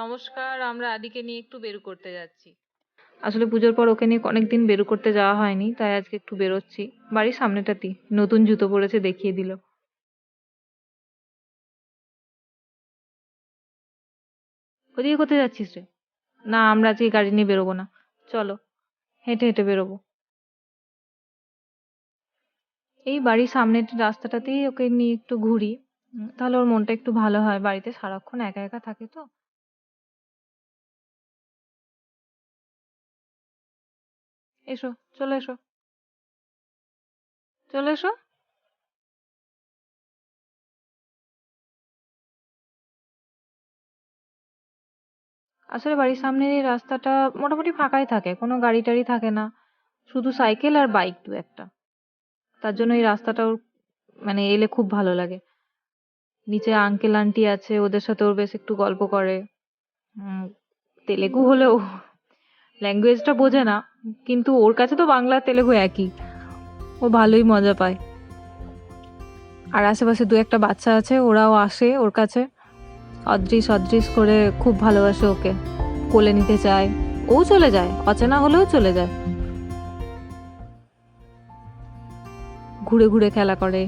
নমস্কার, আমরা আদিকে নিয়ে একটু বের করতে যাচ্ছি। আসলে পুজোর পর ওকে নিয়ে অনেকদিন বের করতে যাওয়া হয়নি, তাই আজকে একটু বেরোচ্ছি। বাড়ির সামনেটাতেই, নতুন জুতো পরেছে দেখিয়ে দিল। ওদিকে কোথায় যাচ্ছিস রে? না, আমরা আজকে গাড়ি নিয়ে বেরোবো না। চলো, হেঁটে হেঁটে বেরোবো। এই বাড়ির সামনের রাস্তাটাতেই ওকে নিয়ে একটু ঘুরি। তাহলে ওর মনটা একটু ভালো হয়। বাড়িতে সারাক্ষণ একা একা থাকে তো। এসো, চলে এসো। চলে এসো। আসলে বাড়ির সামনের এই রাস্তাটা মোটামুটি ফাঁকাই থাকে, কোনো গাড়ি টাড়ি থাকে না। শুধু সাইকেল আর বাইক দু একটা। তার জন্য এই রাস্তাটা ওর মানে এলে খুব ভালো লাগে। নিচে আঙ্কেল আন্টি আছে, ওদের সাথে ওর বেশ একটু গল্প করে। তেলেগু হলেও ল্যাঙ্গুয়েজটা বোঝে না, কিন্তু ওর কাছে তো বাংলা তেলেগু একই। ও ভালোই মজা পায়। আর আশেপাশে দু একটা বাচ্চা আছে, ওরাও আসে ওর কাছে। অদৃশ অদৃশ করে খুব ভালোবাসে ওকে। কোলে নিতে চায়। ও চলে যায়, অচেনা হলেও চলে যায়। ঘুরে ঘুরে খেলা করে।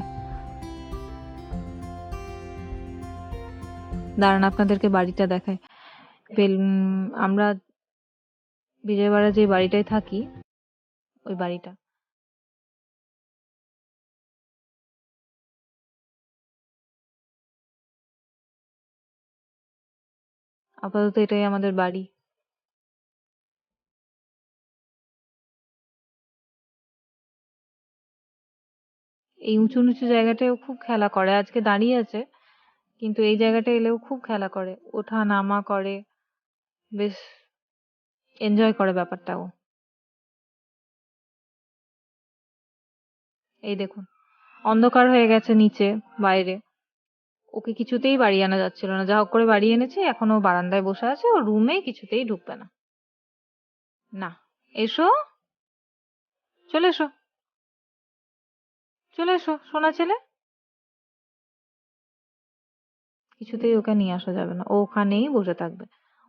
দাঁড়ান, আপনাদেরকে বাড়িটা দেখায় আমরা বিজয়বাড়া যে বাড়িটায় থাকি, ওই বাড়িটা। আপাতত এটাই আমাদের বাড়ি। এই উঁচু নিচু জায়গাটায় খুব খেলা করে, আজকে দাঁড়িয়ে আছে, কিন্তু এই জায়গাটা এলেও খুব খেলা করে। ওঠা নামা করে, বেশ এনজয় করে ব্যাপারটা ও এই দেখুন, অন্ধকার হয়ে গেছে নিচে, বাইরে। ওকে কিছুতেই বাড়ি আনা যাচ্ছিল না। যা হোক করে বাড়ি এনেছে, এখন ও বারান্দায় বসে আছে ও রুমে কিছুতেই ঢুকবে না। না, এসো। চলে এসো। চলে এসো, সোনা ছেলে। কিছুতেই ওকে নিয়ে আসা যাবে না। ও ওখানেই বসে থাকবে।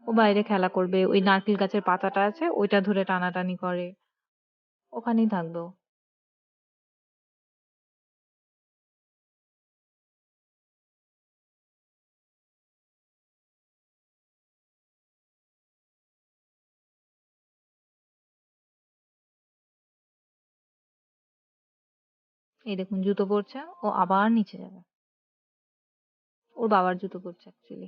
ও বাইরে খেলা করবে, ওই নারকেল গাছের পাতাটা আছে, ওইটা ধরে টানাটানি করে। ওখানেই থাকবে। এই দেখুন, জুতো পরছে, ও আবার নিচে যাবে। ওর বাবার জুতো পরছে অ্যাকচুয়ালি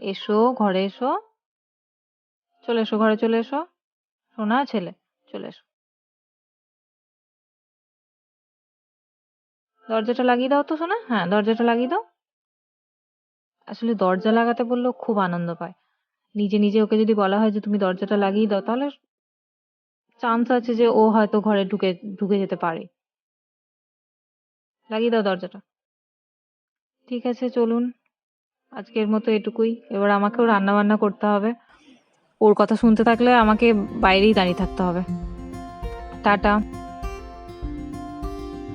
এসো, ঘরে এসো। চলে এসো, ঘরে চলে এসো। সোনা, ছেলে, চলে এসো। দরজাটা লাগিয়ে দাও তো, সোনা। হ্যাঁ দরজাটা লাগিয়ে দাও। আসলে দরজা লাগাতে বললেও খুব আনন্দ পায়। নিজে নিজে ওকে যদি বলা হয় যে তুমি দরজাটা লাগিয়ে দাও, তাহলে চান্স আছে যে ও হয়তো ঘরে ঢুকে ঢুকে যেতে পারে। লাগিয়ে দাও দরজাটা। ঠিক আছে, চলুন। আজকের মতো এটুকুই। এবার আমাকেও রান্না বান্না করতে হবে। ওর কথা শুনতে থাকলে আমাকে বাইরেই দাঁড়িয়ে থাকতে হবে। টাটা।